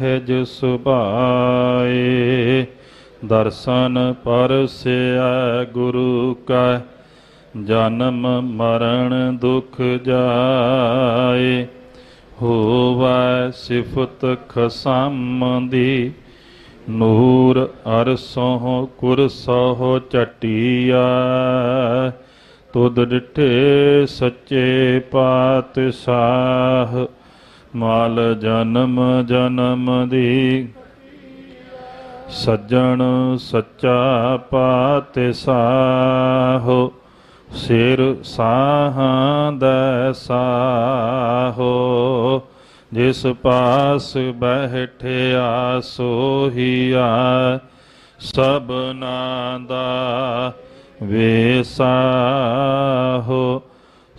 ਸਹਿਜ ਸੁਭਾਏ ਦਰਸ਼ਨ ਪਰਸਿਆ ਗੁਰੂ ਕਾ, ਜਨਮ ਮਰਨ ਦੁਖ ਜਾਏ। ਹੋਵੈ ਸਿਫਤ ਖਸਮ ਦੀ, ਨੂਰ ਅਰਸੋਂ ਕੁਰਸੋਂ ਚਟਿਆ ਤੁਧ ਡਿਠੇ ਸੱਚੇ ਪਾਤਸ਼ਾਹ ਮਾਲ ਜਨਮ ਜਨਮ ਦੀ। ਸੱਜਣ ਸੱਚਾ ਪਾਤਸ਼ਾਹੋ, ਸਿਰ ਸਾਹਾਂ ਦਾ ਸਾਹੋ। ਜਿਸ ਪਾਸ ਬਹਿਠਿਆ ਸੋਹੀਆ, ਸਭਨਾ ਦਾ ਵੇਸਾਹੋ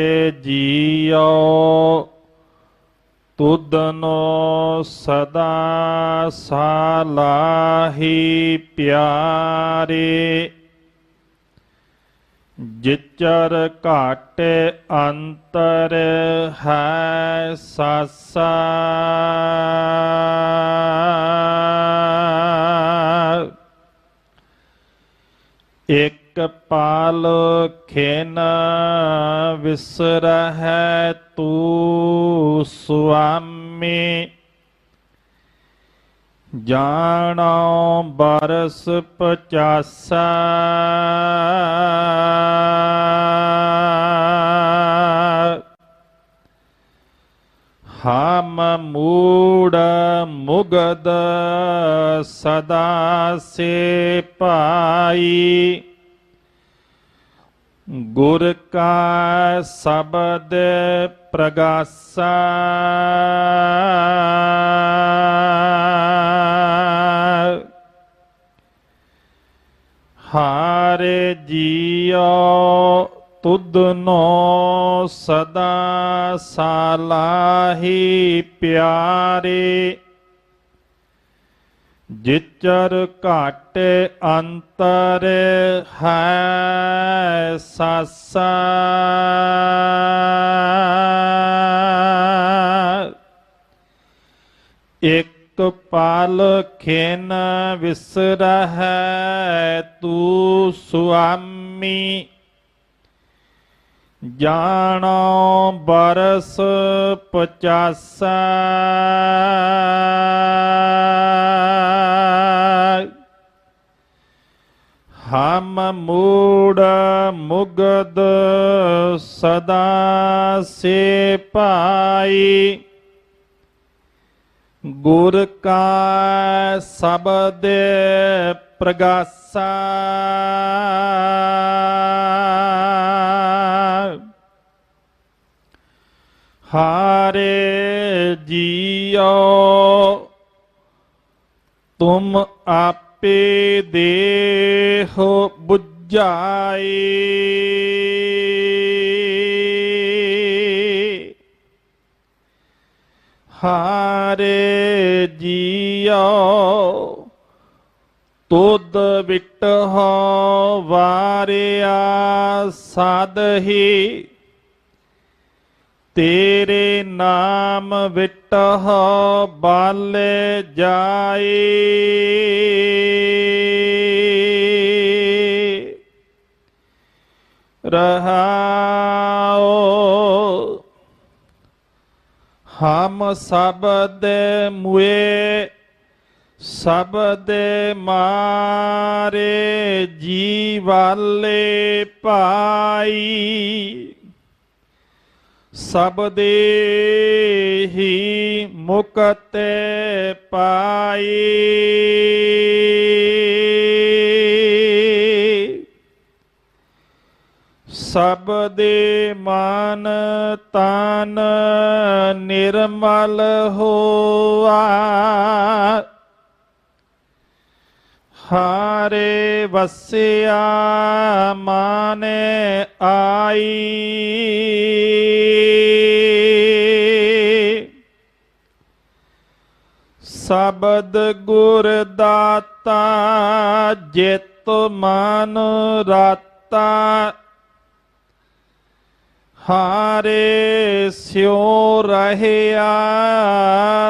ਹਾਰੇ ਜੀਓ ਤੁਧਨੋ ਸਦਾ ਸਾਲਾਹੀ ਪਿਆਰੇ। ਜਿਚਰ ਘਾਟ ਅੰਤਰ ਹੈ ਸਾਸਾ। ਇੱਕ ਪਾਲ ਖੇਨ ਵਿਸਰਹਿ ਤੂ ਸੁਆਮੀ। ਜਾਣੋ ਬਰਸ ਪਚਾਸਾ। ਹਮ ਮੂੜ ਮੁਗਦ ਸਦਾ ਸੇ ਪਾਈ। ਗੁਰ ਕਾ ਸ਼ਬਦ ਪ੍ਰਗਾਸਾ। ਹਾਰੇ ਜੀਓ ਤੁਧਨੋ ਸਦਾ ਸਾਲਾਹੀ ਪਿਆਰੇ। ਜਿਚਰ ਘਟ ਅੰਤਰ ਹੈ ਸਾਸਾ। ਇਕ ਪਾਲ ਖੇਨ ਵਿਸਰਹਿ ਤੂ ਸੁਆਮੀ। ਜਾਣੋ ਬਰਸ ਪਚਾਸਾ। ਹਮ ਮੂੜ ਮੁਗਦ ਸਦਾ ਸੇ ਪਾਈ ਗੁਰ ਕਾ ਸ਼ਬਦ ਪ੍ਰਗਾਸਾ। ਹਾਰੇ ਜੀਓ ਤੁਮ ਆਪੇ ਦੇਹ ਬੁਝਾਈ ਹਾਰੇ ਜੀਓ ਤੁਧ ਵਿਟ ਹੋ ਵਾਰਿਆ ਸਾਧਹੀ। ਤੇਰੇ ਨਾਮ ਵਿਟਹ ਬਲ ਜਾਏ। ਰਹਾਉ ਹਮ ਸਬਦ ਮੁਏ ਸਬਦ ਮਾਰੇ ਜੀਵਾਲੇ ਪਾਈ। ਸਬਦੇ ਹੀ ਮੁਕਤ ਪਾਈ। ਸਬਦੇ ਮਨ ਤਨ ਨਿਰਮਲ ਹੋਆ। ਹਾਰੇ ਵਸਿਆ ਮਾਨੇ ਆਈ। ਸਬਦ ਗੁਰ ਦਾਤਾ, ਜਿਤ ਮਨ ਰਾਤਾ। ਹਾਰੇ ਸਿਉ ਰਹਿਆ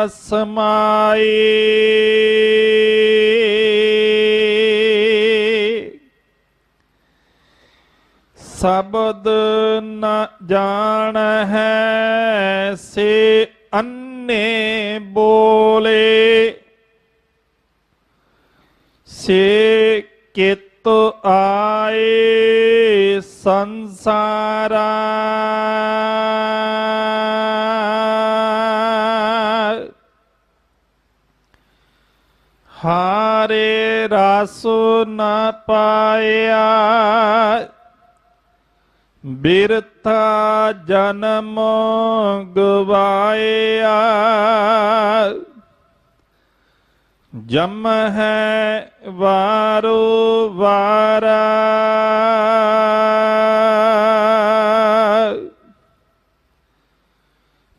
ਸਮਾਈ। ਸ਼ਬਦ ਨ ਜਾਣ ਹੈ ਸੇ ਅੰਨੇ ਬੋਲੇ। ਸੇ ਕਿਤ ਆਏ ਸੰਸਾਰਾ। ਹਾਰੇ ਰਸ ਨ ਪਾਇਆ ਬਿਰਥਾ ਜਨਮ ਗਵਾਇਆ। ਜਮ ਹੈ ਵਾਰੋ ਵਾਰਾ।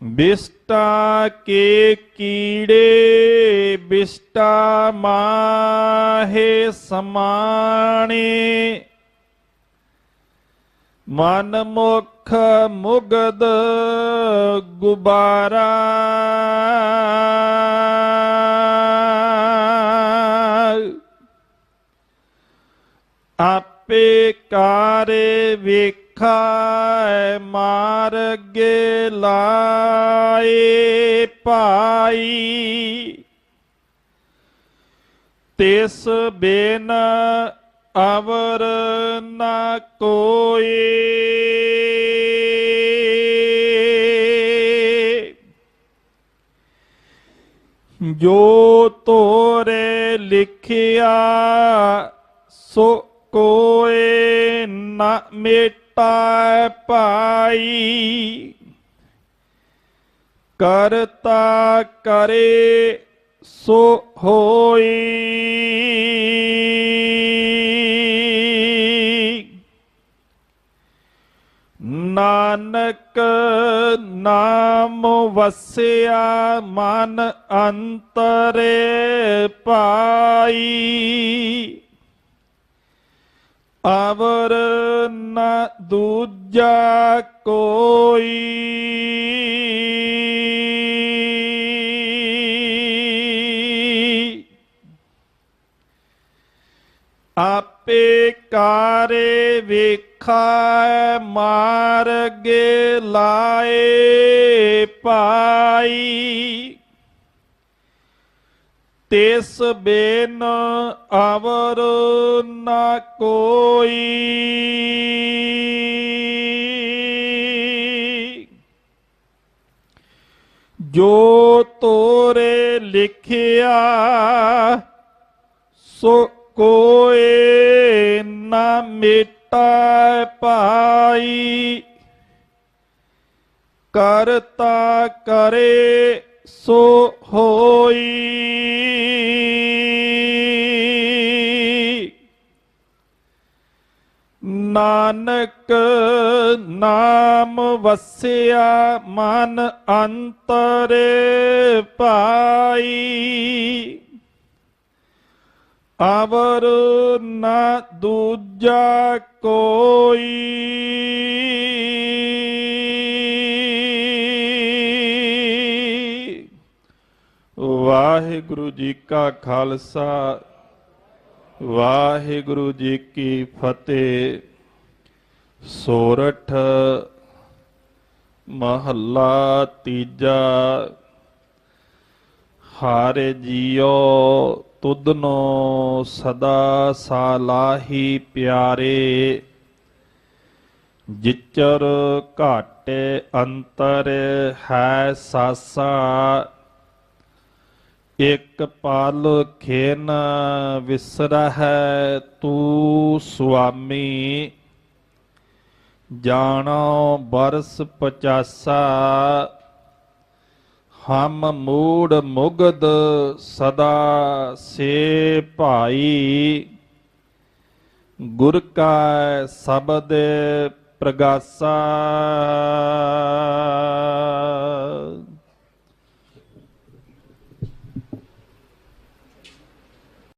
ਬਿਸਟਾ ਕੇ ਕੀੜੇ ਬਿਸਟਾ ਮਾਹੇ ਸਮਾਣੇ। ਮਨ ਮੁਖ ਮੁਗਦ ਗੁਬਾਰਾ। ਆਪੇ ਕਾਰੇ ਵੇਖਾ ਮਾਰਗੇ ਲਾਏ ਪਾਈ ਤਿਸ ਬਿਨ ਅਵਰ ਨਾ ਕੋਈ ਜੋ ਤੋਰੇ ਲਿਖਿਆ ਸੋ ਕੋਏ ਨਾ ਮੇਟਾ ਪਾਈ। ਕਰਤਾ ਕਰੇ ਸੋ ਹੋਈ। ਨਾਨਕ ਨਾਮ ਵਸਿਆ ਮਨ ਅੰਤਰੇ ਪਾਈ। ਅਵਰ ਨ ਦੂਜਾ ਕੋਈ। ਆਪੇ ਕਾਰੇ ਵੇਖਾ ਮਾਰਗੇ ਲਾਏ ਪਾਈ। ਤਿਸ ਬਿਨ ਅਵਰ ਨਾ ਕੋਈ। ਜੋ ਤੋਰੇ ਲਿਖਿਆ, ਸੋ ਕੋਏ ਨਾ ਮਿਟਾ ਪਾਈ। ਕਰਤਾ ਕਰੇ ਸੋ ਹੋਈ। ਨਾਨਕ ਨਾਮ ਵਸਿਆ ਮਨ ਅੰਤਰੇ ਪਾਈ। ਅਵਰ ਨਾ ਦੂਜਾ ਕੋਈ। ਵਾਹਿਗੁਰੂ ਜੀ ਕਾ ਖਾਲਸਾ, ਵਾਹਿਗੁਰੂ ਜੀ ਕੀ ਫਤਿਹ। ਸੋਰਠ ਮਹੱਲਾ ਤੀਜਾ, ਹਾਰੇ ਜੀਓ ਤੁਧਨੋ ਸਦਾ ਸਾਲਾਹੀ ਪਿਆਰੇ। ਜਿਚਰ ਘਾਟੇ ਅੰਤਰ ਹੈ ਸਾਸਾ ਇਕ ਪਲ ਖੇਨ ਵਿਸਰਹਿ ਤੂ ਸੁਆਮੀ, ਜਾਣੋ ਬਰਸ ਪਚਾਸਾ, ਹਮ ਮੂੜ ਮੁਗਦ ਸਦਾ ਸੇ ਭਾਈ, ਗੁਰ ਕਾ ਸ਼ਬਦ ਪ੍ਰਗਾਸਾ।